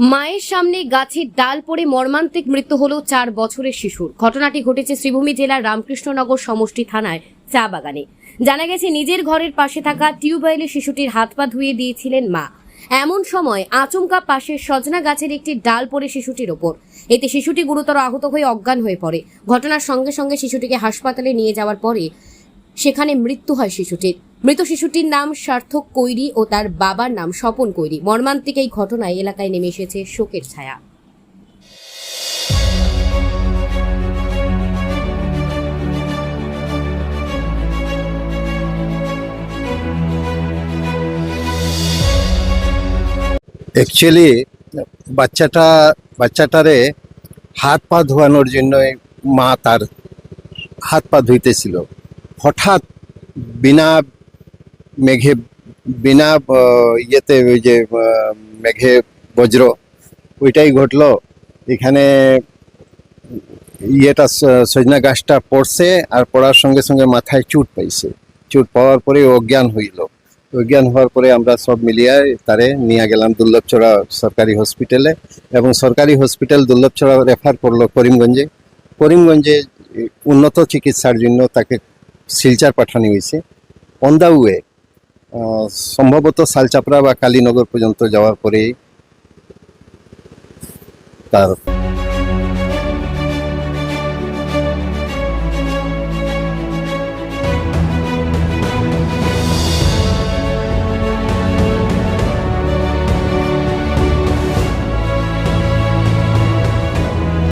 মায়ের সামনে গাছের ডাল পড়ে মর্মান্তিক মৃত্যু হলো চার বছরের শিশুর। ঘটনাটি ঘটেছে শ্রীভূমি জেলার রামকৃষ্ণনগর সমষ্টি থানায় চা বাগানে। জানা গেছে, নিজের ঘরের পাশে থাকা টিউবওয়েলে শিশুটির হাত পা ধুয়ে দিয়েছিলেন মা। এমন সময় আচমকা পাশের সজনা গাছের একটি ডাল পড়ে শিশুটির ওপর। এতে শিশুটি গুরুতর আহত হয়ে অজ্ঞান হয়ে পড়ে। ঘটনার সঙ্গে সঙ্গে শিশুটিকে হাসপাতালে নিয়ে যাওয়ার পরে সেখানে মৃত্যু হয় শিশুটির। মৃত শিশুটির নাম সার্থক কৈরি ও তার বাবার নাম স্বপন কৈরি। মর্মান্তিক এই ঘটনায় এলাকায় নেমে এসেছে শোকের ছায়া। অ্যাকচুয়ালি বাচ্চাটা, বাচ্চাটারে হাত পা ধোয়ানোর জন্য মা তার হাত পা ধুইতেছিল। হঠাৎ বিনা মেঘে, বিনা ইয়েতে ওই যে মেঘে বজ্র, ওইটাই ঘটলো। এখানে ইয়েটা সজনা গাছটা পড়ছে আর পড়ার সঙ্গে সঙ্গে মাথায় চুট পাইছে। চুট পাওয়ার পরে অজ্ঞান হইল। অজ্ঞান হওয়ার পরে আমরা সব মিলিয়ে তারে নিয়ে গেলাম দুর্লভচড়া সরকারি হসপিটালে এবং সরকারি হসপিটাল দুর্লভচড়া রেফার করল করিমগঞ্জে। করিমগঞ্জে উন্নত চিকিৎসার জন্য তাকে শিলচার পাঠানো হয়েছে। অন দ্য ওয়ে সম্ভবত শালচাপড়া বা কালীনগর পর্যন্ত যাওয়ার পরে তার